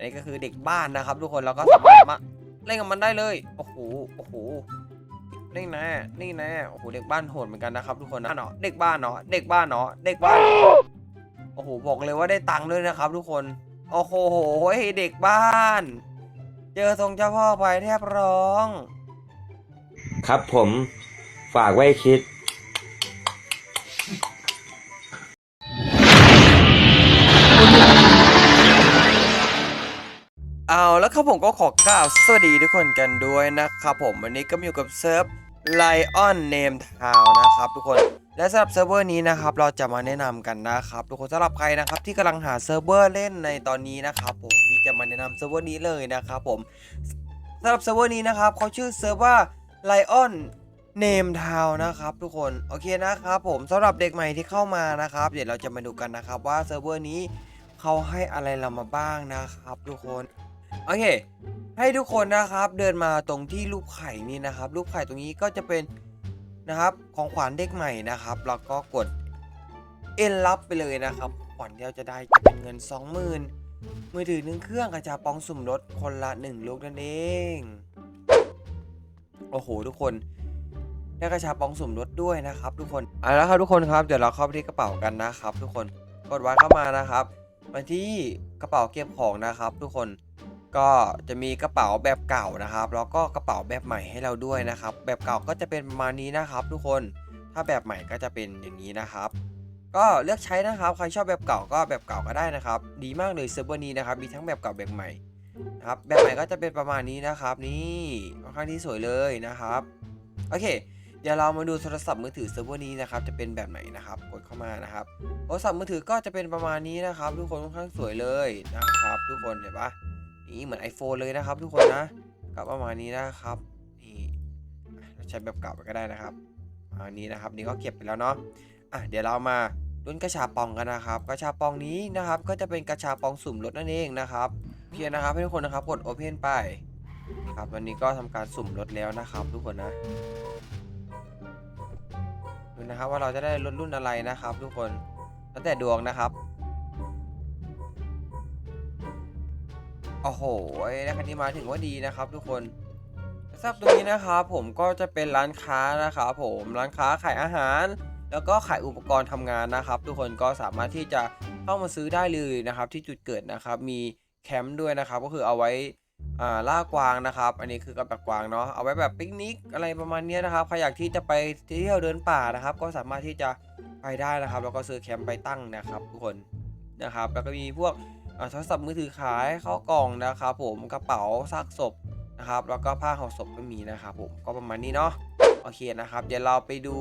อันนี้ก็คือเด็กบ้านนะครับ ทุกคนเราก็สามารถมาเล่นกับมันได้เลยโอ้โหโอ้โหนี่นะนี่นะโอ้โหเด็กบ้านโหดเหมือนกันนะครับ ทุกคนนะเนาะเด็กบ้านเนาะเด็กบ้านเนาะเด็กบ้านโอ้โหบอกเลยว่าได้ตังค์ด้วยนะครับ ทุกคนโอ้โหเด็กบ้าน เจอทรงเจ้าพ่อไปแทบร้อง ครับผมฝากไว้คิด เอาแล้วครับผมก็ขอกล่าวสวัสดีทุกคนกันด้วยนะครับผมวันนี้ก็มาอยู่กับเซิร์ฟ Lion Name Town นะครับทุกคนและสำหรับเซิร์ฟเวอร์นี้นะครับเราจะมาแนะนำกันนะครับทุกคนสำหรับใครนะครับที่กำลังหาเซิร์ฟเวอร์เล่นในตอนนี้นะครับผมพี่จะมาแนะนำเซิร์ฟเวอร์นี้เลยนะครับผมสำหรับเซิร์ฟเวอร์นี้นะครับเขาชื่อเซิร์ฟว่า Lion Name Town นะครับทุกคนโอเคนะครับผมสำหรับเด็กใหม่ที่เข้ามานะครับ เดี๋ยวเราจะมาดูกันนะครับว่าเซิร์ฟเวอร์นี้เขาให้อะไรเรามาบ้างนะครับทุกคน โอเค ให้ทุกคนนะครับเดินมาตรงที่รูปไข่นี่นะครับ รูปไข่ตรงนี้ก็จะเป็นนะครับของขวัญเด็กใหม่นะครับแล้วก็กดเอ็นรับไปเลยนะครับขวัญที่เราจะได้จะเป็นเงิน 20,000 มือถือหนึ่งเครื่องกระจาปองสุ่มรถคนละหนึ่งลูกนั่นเองโอ้โหทุกคนได้กระชาปองสุ่มรถด้วยนะครับทุกคนเอาละครับทุกคนครับเดี๋ยวเราเข้าไปที่กระเป๋ากันนะครับ ทุกคนกดวางเข้ามานะครับมาที่กระเป๋าเก็บของนะครับ ทุกคน ก็จะมีกระเป๋าแบบเก่านะครับ แล้วก็กระเป๋าแบบใหม่ให้เราด้วยนะครับ แบบเก่าก็จะเป็นประมาณนี้นะครับ ทุกคนถ้าแบบใหม่ก็จะเป็นอย่างนี้นะครับ ก็เลือกใช้นะครับใครชอบแบบเก่าก็แบบเก่าก็ได้นะครับ ดีมากเลยเซิร์ฟเวอร์นี้นะครับมีทั้งแบบเก่าแบบใหม่นะครับแบบใหม่ก็จะเป็นประมาณนี้นะครับ นี่ค่อนข้างที่สวยเลยนะครับโอเค เดี๋ยวเรามาดูโทรศัพท์มือถือเซิร์ฟเวอร์นี้นะครับจะเป็นแบบไหนนะครับกดเข้ามานะครับโทรศัพท์มือถือก็จะเป็นประมาณนี้นะครับ ทุกคนค่อนข้างสวยเลยนะครับ ทุกคนเห็นปะ นี่เหมือน iPhone เลยนะครับ ทุกคนนะก็ประมาณนี้นะครับนี่เราใช้แบบเก่าไปก็ได้นะครับอันนี้นะครับนี่ก็เก็บไปแล้วเนาะอะเดี๋ยวเรามาลุ้นกระชาปองกันนะครับ กระชาปองนี้นะครับ ก็จะเป็นกระชาปองสุ่มรถนั่นเองนะครับเพียงนะครับให้ทุกคนนะครับกด Open ไปครับวันนี้ก็ทำการสุ่มรถแล้วนะครับ ทุกคนนะดูนะครับว่าเราจะได้รถรุ่นอะไรนะครับ ทุกคนแล้วแต่ดวงนะครับ โอ้โหได้คันนี้มาถึงว่าดีนะครับ ทุกคนสำหรับตรงนี้นะครับผมก็จะเป็นร้านค้านะครับผมร้านค้าขายอาหาร แล้วก็ขายอุปกรณ์ทำงานนะครับ ทุกคนก็สามารถที่จะเข้ามาซื้อได้เลยนะครับ ที่จุดเกิดนะครับ มีแคมป์ด้วยนะครับ ก็คือเอาไว้ล่ากวางนะครับ อันนี้คือกับดักกวางเนาะเอาไว้แบบปิกนิกอะไรประมาณนี้นะครับใครอยากที่จะไปเที่ยวเดินป่านะครับ ก็สามารถที่จะไปได้นะครับ แล้วก็ซื้อแคมป์ไปตั้งนะครับ ทุกคนนะครับ แล้วก็มีพวก โทรศัพท์มือถือขายเข้ากล่องนะครับผมกระเป๋าซากศพนะครับแล้วก็ผ้าห่อศพก็มีนะครับผมก็ประมาณนี้เนาะโอเคนะครับเดี๋ยวเราไปดู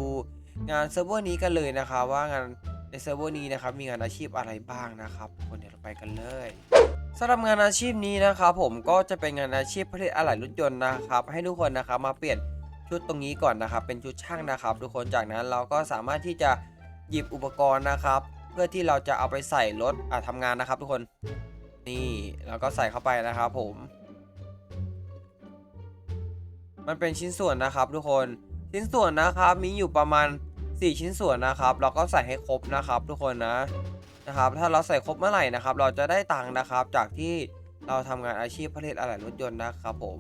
งานเซิร์ฟเวอร์นี้กันเลยนะครับว่างานในเซิร์ฟเวอร์นี้นะครับมีงานอาชีพอะไรบ้างนะครับคนเดี๋ยวเราไปกันเลยสำหรับงานอาชีพนี้นะครับผมก็จะเป็นงานอาชีพผลิตอะไหล่รถยนต์นะครับ ให้ทุกคนนะครับมาเปลี่ยนชุดตรงนี้ก่อนนะครับ เป็นชุดช่างนะครับ ทุกคนจากนั้นเราก็สามารถที่จะหยิบอุปกรณ์นะครับเพื่อที่เราจะเอาไปใส่รถอะทำงานนะครับทุกคน นี่แล้วก็ใส่เข้าไปนะครับผม มันเป็นชิ้นส่วนนะครับทุกคน ชิ้นส่วนนะครับมีอยู่ประมาณ 4 ชิ้นส่วนนะครับ เราก็ใส่ให้ครบนะครับทุกคนนะนะครับ ถ้าเราใส่ครบเมื่อไหร่นะครับ เราจะได้ตังค์นะครับ จากที่เราทำงานอาชีพผลิตอะไหล่รถยนต์นะครับผม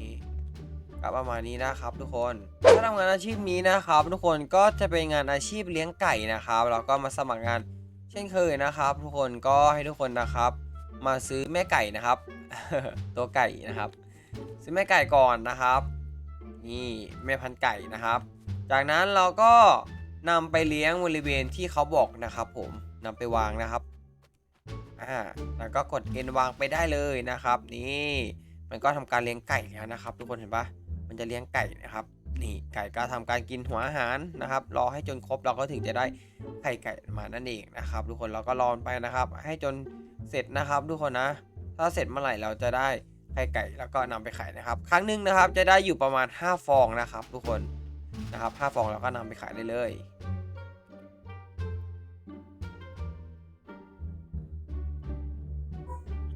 นี่ก็ประมาณนี้นะครับทุกคน ถ้าทำงานอาชีพนี้นะครับ ทุกคนก็จะเป็นงานอาชีพเลี้ยงไก่นะครับ เราก็มาสมัครงาน เช่นเคยนะครับ ทุกคนก็ให้ทุกคนนะครับ มาซื้อแม่ไก่นะครับ ตัวไก่นะครับ ซื้อแม่ไก่ก่อนนะครับ นี่แม่พันธุ์ไก่นะครับ จากนั้นเราก็นำไปเลี้ยงบริเวณที่เขาบอกนะครับ ผมนำไปวางนะครับอ่าแล้วก็กดเอ็นวางไปได้เลยนะครับ นี่มันก็ทำการเลี้ยงไก่แล้วนะครับ ทุกคนเห็นปะมันจะเลี้ยงไก่นะครับ นี่ไก่ก็ทำการกินหัวอาหารนะครับ รอให้จนครบเราก็ถึงจะได้ไข่ไก่มานั่นเองนะครับ ทุกคนเราก็รอไปนะครับ ให้จนเสร็จนะครับ ทุกคนนะ ถ้าเสร็จเมื่อไหร่เราจะได้ไข่ไก่แล้วก็นำไปขายนะครับ ครั้งหนึ่งนะครับจะได้อยู่ประมาณ 5 ฟองนะครับ ทุกคนนะครับ5ฟองเราก็นำไปขายได้เลย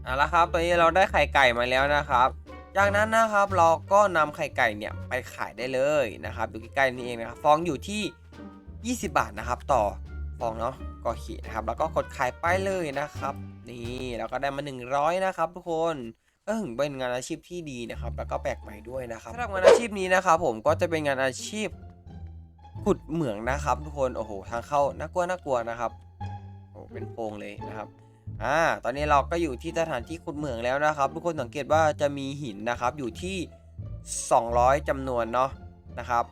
เอาละครับตอนนี้เราได้ไข่ไก่มาแล้วนะครับ จากนั้นนะครับเราก็นำไข่ไก่เนี่ยไปขายได้เลยนะครับดูใกล้ๆนี่เองนะครับฟองอยู่ที่ 20 บาทนะครับ ต่อฟองเนาะก็ขีดนะครับ แล้วก็กดขายไปเลยนะครับ นี่แล้วก็ได้มา 100 นะครับ ทุกคนก็ถึงเป็นงานอาชีพที่ดีนะครับ แล้วก็แปลกใหม่ด้วยนะครับสำหรับงานอาชีพนี้นะครับ ผมก็จะเป็นงานอาชีพขุดเหมืองนะครับ ทุกคนโอ้โหทางเข้าน่ากลัวน่ากลัวนะครับโอ้เป็นโพงเลยนะครับ อ่า ตอนนี้เราก็อยู่ที่สถานที่ขุดเหมืองแล้วนะครับ ทุกคนสังเกตว่าจะมีหินนะครับ อยู่ที่ 200จำนวนเนาะนะครับ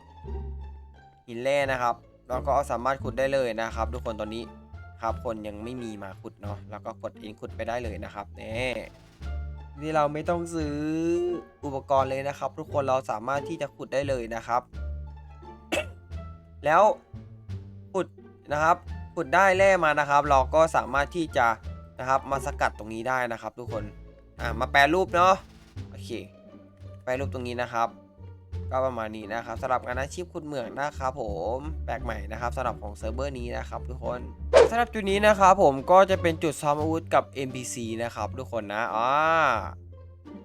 หินแร่นะครับเราก็สามารถขุดได้เลยนะครับ ทุกคนตอนนี้ครับคนยังไม่มีมาขุดเนาะแล้วก็กดเองขุดไปได้เลยนะครับนี่นี่เราไม่ต้องซื้ออุปกรณ์เลยนะครับ ทุกคนเราสามารถที่จะขุดได้เลยนะครับ แล้วขุดนะครับขุดได้แร่มานะครับ เราก็สามารถที่จะ นะครับ มาสกัดตรงนี้ได้นะครับทุกคนอ่ามาแปรรูปเนาะโอเค แปรรูปตรงนี้นะครับ ก็ประมาณนี้นะครับสำหรับงานอาชีพขุดเหมืองนะครับผมแปลกใหม่นะครับสำหรับของเซิร์ฟเวอร์นี้นะครับ ทุกคนสำหรับจุดนี้นะครับผมก็จะเป็นจุดซ้อมอาวุธกับ NPC นะครับทุกคนนะอ่า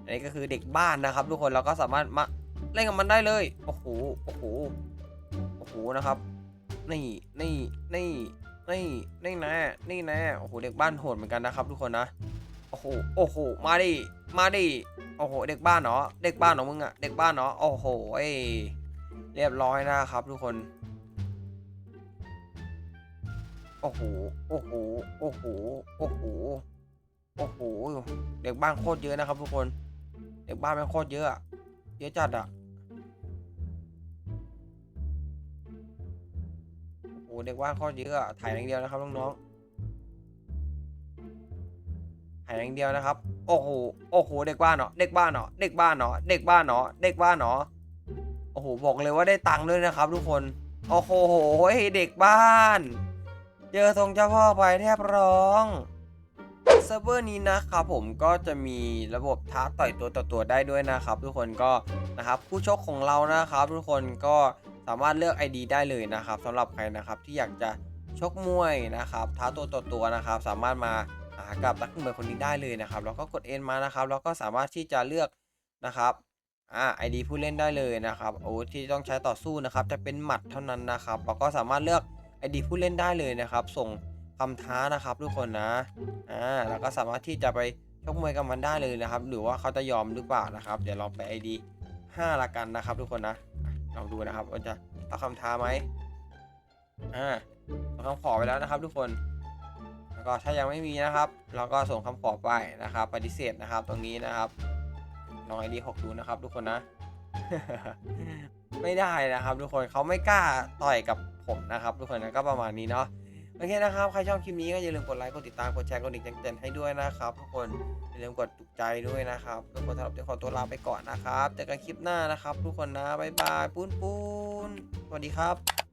อันนี้ก็คือเด็กบ้านนะครับ ทุกคนเราก็สามารถมาเล่นกับมันได้เลยโอ้โหโอ้โหโอ้โหนะครับนี่นี่นี่ นี่นี่นะนี่นะโอ้โหเด็กบ้านโหดเหมือนกันนะครับ ทุกคนนะโอ้โหโอ้โหมาดิมาดิโอ้โหเด็กบ้านเนาะเด็กบ้านเนาะมึงอะเด็กบ้านเนาะโอ้โหเอ้ยเรียบร้อยนะครับ ทุกคนโอ้โหโอ้โหโอ้โหโอ้โหโอ้โหเด็กบ้านโคตรเยอะนะครับ ทุกคน เด็กบ้านแม่งโคตรเยอะเยอะจัดอะ อ้โหเด็กบ้านโคตรเยอะอะถ่ายอย่างเดียวนะครับน้องๆถ่ายอย่างเดียวนะครับ โอ้โหโอ้โหเด็กบ้านเนาะเด็กบ้านเนาะเด็กบ้านเนาะเด็กบ้านเนาะเด็กบ้านเนาะโอ้โหบอกเลยว่าได้ตังค์ด้วยนะครับ ทุกคนโอ้โหเด็กบ้านเจอทรงเจ้าพ่อไปแทบร้องเซิร์ฟเวอร์นี้นะครับผมก็จะมีระบบท้าต่อยตัวต่อตัวได้ด้วยนะครับ ทุกคนก็นะครับผู้ชกของเรานะครับ ทุกคนก็ สามารถเลือก ID ได้เลยนะครับสำหรับใครนะครับที่อยากจะชกมวยนะครับท้าตัวต่อตัวนะครับ สามารถมาหากับนักมวยคนนี้ได้เลยนะครับแล้วก็กดเอ็นมานะครับแล้วก็สามารถที่จะเลือกนะครับอ่า ID ผู้เล่นได้เลยนะครับโอาวุธที่ต้องใช้ต่อสู้นะครับ จะเป็นหมัดเท่านั้นนะครับแล้วก็สามารถเลือก ID ผู้เล่นได้เลยนะครับ ส่งคำท้านะครับทุกคนนะอ่าแล้วก็สามารถที่จะไปชกมวยกับมันได้เลยนะครับ หรือว่าเขาจะยอมหรือเปล่านะครับ เดี๋ยวลองไป ID 5ละกันนะครับ ทุกคนนะ ลองดูนะครับว่าจะเอาคำท้าไหมอ่าส่งคำขอไปแล้วนะครับ ทุกคนแล้วก็ถ้ายังไม่มีนะครับ เราก็ส่งคำขอไปนะครับ ปฏิเสธนะครับตรงนี้นะครับลอง ID 6ดูนะครับ ทุกคนนะ ไม่ได้นะครับ ทุกคนเขาไม่กล้าต่อยกับผมนะครับ ทุกคนนะก็ประมาณนี้เนาะ โอเคนะครับ ใครชอบคลิปนี้ก็อย่าลืมกดไลค์ กดติดตาม กดแชร์ กดดิ่งแจ้งเตือนให้ด้วยนะครับทุกคน อย่าลืมกดถูกใจด้วยนะครับทุกคนสำหรับเดี๋ยวขอตัวลาไปก่อนนะครับ เจอกันคลิปหน้านะครับ ทุกคนนะ บ๊ายบายปูนปูนสวัสดีครับ